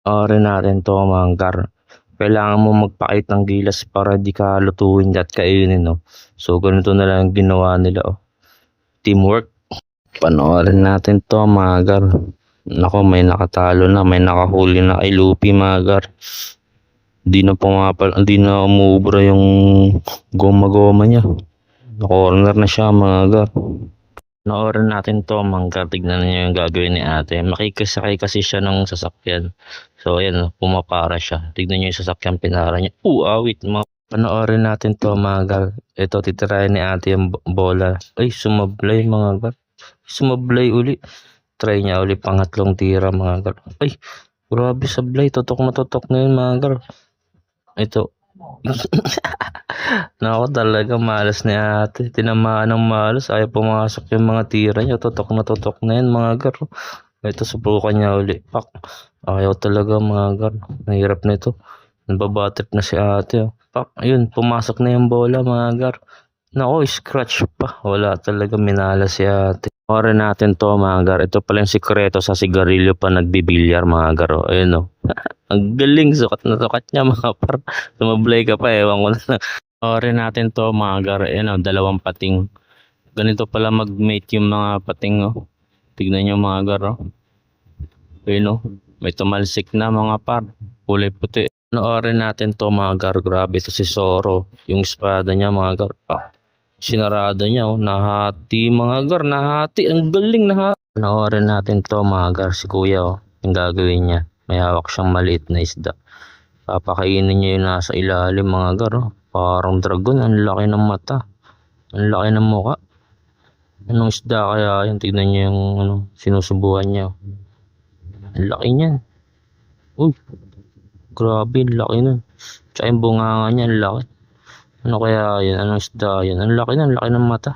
Panoorin natin 'to mga gar. Kailangan mo magpakit ng gilas para di ka lutuin at kainin 'no. So ganito na lang ang ginawa nila oh, teamwork. Panoorin natin 'to mga gar. Naku may nakatalo na, may nakahuli na kay Luffy mga gar. Di na pumapa di na umuubra yung goma-goma niya. Na-corner na siya mga gar. Panoorin natin 'to gar, tignan niyo yung gagawin ni ate. Makikisakay kasi siya ng sasakyan. So ayan pumapara siya. Tignan niyo yung sasakyan pinara niya. Uh, awit mga Panoorin natin 'to mga gar. Ito titirahin ni ate yung bo- bola. Ay sumablay mga gar. Sumablay uli. Try niya uli pangatlong tira mga gar. Ay grabe sablay. Tutok na tutok na yun mga gar. Ito. Naku talaga malas ni ate. Tinamaan ng malas. Ayaw pumasok yung mga tira niya. Tutok na tutok na yun mga gar. Ito subukan niya uli. Pak. Ayaw talaga mga gar. Nahirap na ito. Nababatrip na si ate. Oh. Pak. Ayun. Pumasok na yung bola mga gar. Naku, scratch pa. Wala talaga minala si ate. Orin natin to mga gar. Ito pala yung sikreto sa sigarilyo pa nagbibilyar mga gar. Oh. Ayun oh. Ang galing. Sukat na sukat niya mga par. Sumablay ka pa. Ewan ko na lang. Orin natin to mga gar. Ayun oh. Dalawang pating. Ganito pala mag-mate yung mga pating oh. Tignan nyo mga gar oh. Ayun oh. May tumalsik na mga par. Kulay puti. Panoorin natin to mga gar. Grabe to si Zoro. Yung espada niya mga gar. Ah, sinarado niya oh. Nahati mga gar. Nahati. Ang galing nahati. Panoorin natin to mga gar. Si kuya oh. Yung gagawin niya. May hawak siyang maliit na isda. Papakainin niya yung nasa ilalim mga gar oh. Parang dragon. Ang laki ng mata. Ang laki ng mukha. Anong isda kaya yun? Tignan niyo yung ano, sinusubuhan niya. Ang laki niyan. Uy. Grabe, ang laki nun. Tsaka yung bunganga niya, ang laki. Ano kaya yun? Anong isda yun? Ang laki na, ang laki ng mata.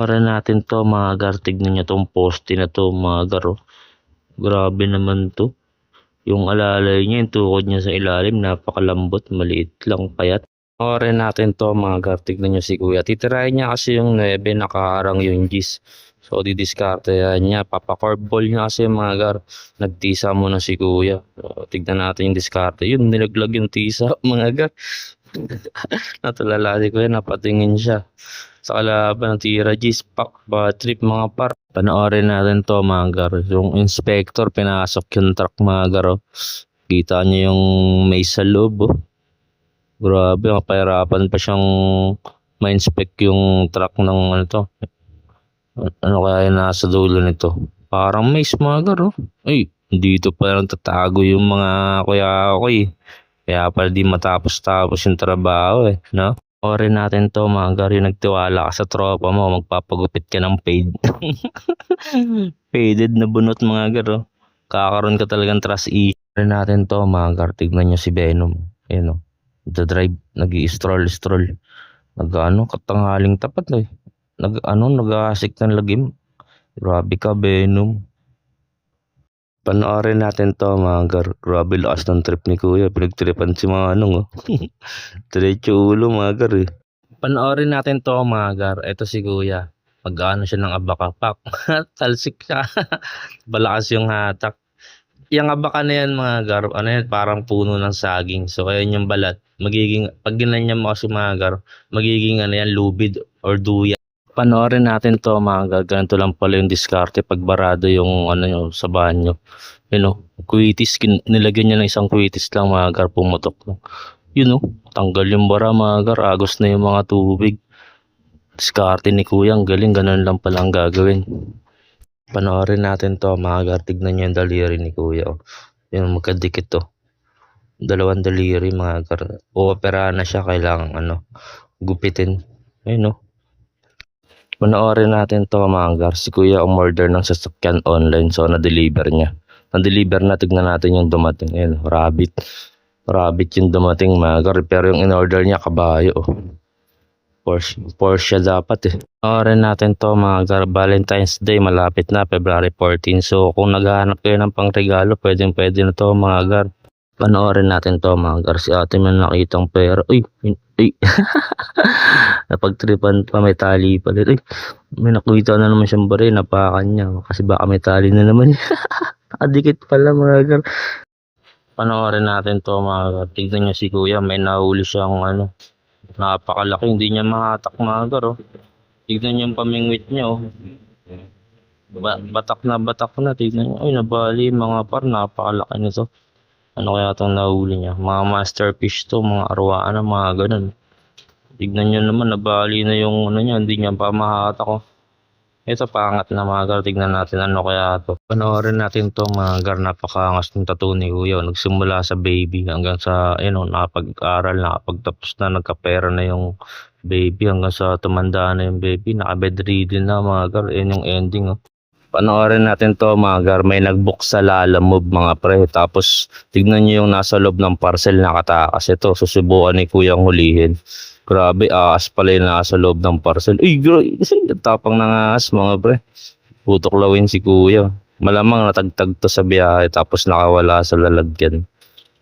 Para natin to mga gar. Tignan niyo tong poste na to mga gar. oh. Grabe naman to. Yung alalay niya, yung tukod niya sa ilalim, napakalambot, maliit lang, payat. Orin natin to mga gar. Tignan niyo si kuya. Titirahin niya kasi yung 9, nakaharang yung gis. So, didiskarte niya. Papakorball niya kasi mga gar. Nagtisa muna si kuya. So, tignan natin yung diskarte. Yun, nilaglag yung tisa mga gar. Natulala si kuya, napatingin siya. Sa kalaban ng tira gis, pak, bad trip mga par. Panoorin natin to mga gar. Yung inspector, pinasok yung truck mga gar. oh. Kita niyo yung may sa loob. Oh. Grabe, mapahirapan pa siyang ma-inspect yung truck ng ano to. Ano kaya nasa dulo nito? Parang maze mga gar, oh. Ay, dito pa lang tatago yung mga kuya ko eh. Kaya pala di matapos-tapos yung trabaho eh, no? Orin natin to mga gar, yung nagtiwala ka sa tropa mo, magpapagupit ka ng paid. Faded na bunot mga gar, oh. Kakaroon ka talagang trust i. Orin natin to mga gar, tignan nyo si Venom. Ayan oh. The drive, nag stroll stroll Nag ano, katanghaling tapat eh. Nag ano, nag-aasik ng lagim. Grabe ka, Venom. Panoorin natin to mga gar. Grabe lakas ng trip ni Kuya. Pinagtripan si Manong oh. Diretso ulo mga gar eh. Panoorin natin to mga gar. Ito si Kuya. Mag-ano siya ng abakapak. Talsik siya. Balakas yung hatak. Yung abaka na yan mga gar. Ano yan? Parang puno ng saging. So ayan yung balat. Magiging, pag ginanyan mo kasi mga gar, magiging ano yan, lubid or duya. Panoorin natin to mga. Ganito lang pala yung diskarte pag barado yung ano nyo sa banyo. Yun know, kuitis, nilagyan niya ng isang kuitis lang mga gar, pumutok. Yun know, tanggal yung bara mga gar, agos na yung mga tubig. Diskarte ni kuya, ang galing, ganun lang pala ang gagawin. Panoorin natin to mga gar, tignan niyo yung daliri ni kuya. Oh. Yung magkadikit to. Dalawang daliri mga gar. Ooperahan na siya, kailangan ano, gupitin. Ayun no. Panoorin natin to mga gar. Si kuya umorder ng sasakyan online so na-deliver niya. Na-deliver na, tignan natin yung dumating. Ayun, rabbit. Rabbit yung dumating mga. Pero yung in-order niya, kabayo. Oh. Porsche, Porsche dapat eh. Panoorin natin to mga gar. Valentine's Day, malapit na, February 14. So kung naghahanap kayo ng pangregalo, pwedeng pwede na to mga gar. Panoorin natin to mga gar. Si ate may nakitang pera. Uy, uy. Napagtripan pa may tali pa. Uy, may nakita na naman siyang bari, napakan niya. Kasi baka may tali na naman. Nakadikit pala mga gar. Panoorin natin 'to mga gar. Tignan niyo si kuya may nahuli siyang ano, napakalaki hindi niya mahatak mga gar, oh. Tignan niyo yung pamingwit niya, oh. Ba batak na batak na tignan niyo. Ay nabali mga par napakalaki nito. Ano kaya 'tong nahuli niya, mga masterfish 'to, mga arwaan na mga gano'n. Tignan niyo naman nabali na yung ano niya, hindi niya pa mahatak, oh. Ito paangat na mga gar, tignan natin ano kaya 'to. Panoorin natin 'to mga gar, napakaangas ng tattoo ni kuya. Nagsimula sa baby hanggang sa ayun, oh, nakapag-aral, nakapagtapos na, nagkapera na yung baby hanggang sa tumanda na yung baby, naka-bedridden na mga gar, ayun yung ending, oh. Panoorin natin 'to mga gar, may nag-book sa Lalamove mga pre, tapos tignan niyo yung nasa loob ng parcel nakatakas. Ito susubukan ni kuyang hulihin. Grabe ahas pala yung nasa loob ng parcel. Uy grabe, ang tapang ng ahas mga pre. Tutuklawin si kuya. Malamang natagtag 'to sa biyahe tapos nakawala sa lalagyan.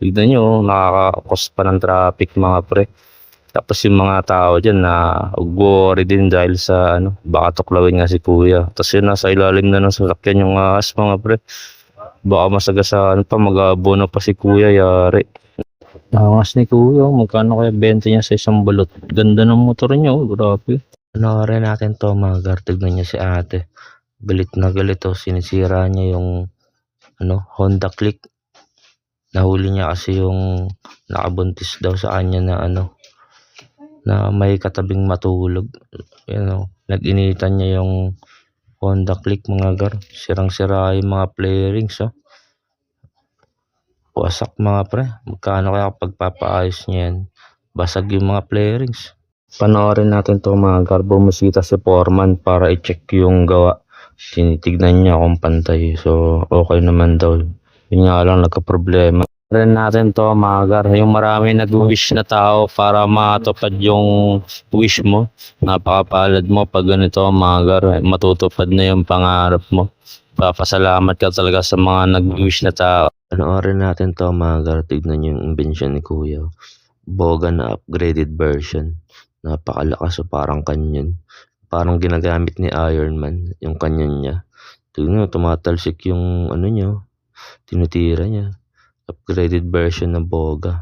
Tignan niyo, oh, nakaka-cause pa ng traffic mga pre. Tapos yung mga tao diyan nagwo-worry din dahil sa ano, baka tuklawin nga si kuya. Tapos yun nasa ilalim na ng sasakyan yung ahas mga pre. Baka masagasaan pa, mag-aabono pa si kuya, yari. Angas ni kuya, magkano kaya benta niya sa isang balot? Ganda ng motor niya, oh, grabe. Panoorin natin 'to mga gar, tignan niyo si ate. Galit na galit, oh, sinisira niya yung ano, Honda Click. Nahuli niya kasi yung nakabuntis daw sa kanya na ano, na may katabing matulog. Ayan, oh, nag-initan niya yung Honda Click mga gar. Sirang-sira yung mga flarings, oh. Wasak mga pre, magkano kaya pagpapaayos niya yan? Basag yung mga flarings. Panoorin natin 'to mga gar, bumisita si foreman para i-check yung gawa. Tinitignan niya kung pantay, so okey naman daw. Yun nga lang nagkaproblema. Panoorin natin 'to mga gar, yung maraming nagwi-wish na tao para matupad yung wish mo. Napakapalad mo 'pag ganito mga gar, matutupad na yung pangarap mo. Papasalamat ka talaga sa mga nagwi-wish na tao. Panoorin natin 'to mga gar, tignan yung imbensyon ni kuya. Boga na upgraded version. Napakalakas, oh, parang canyon. Parang ginagamit ni Iron Man yung canyon niya. Tignan mo tumatalsik yung ano niya, tinitira niya. Upgraded version ng Boga.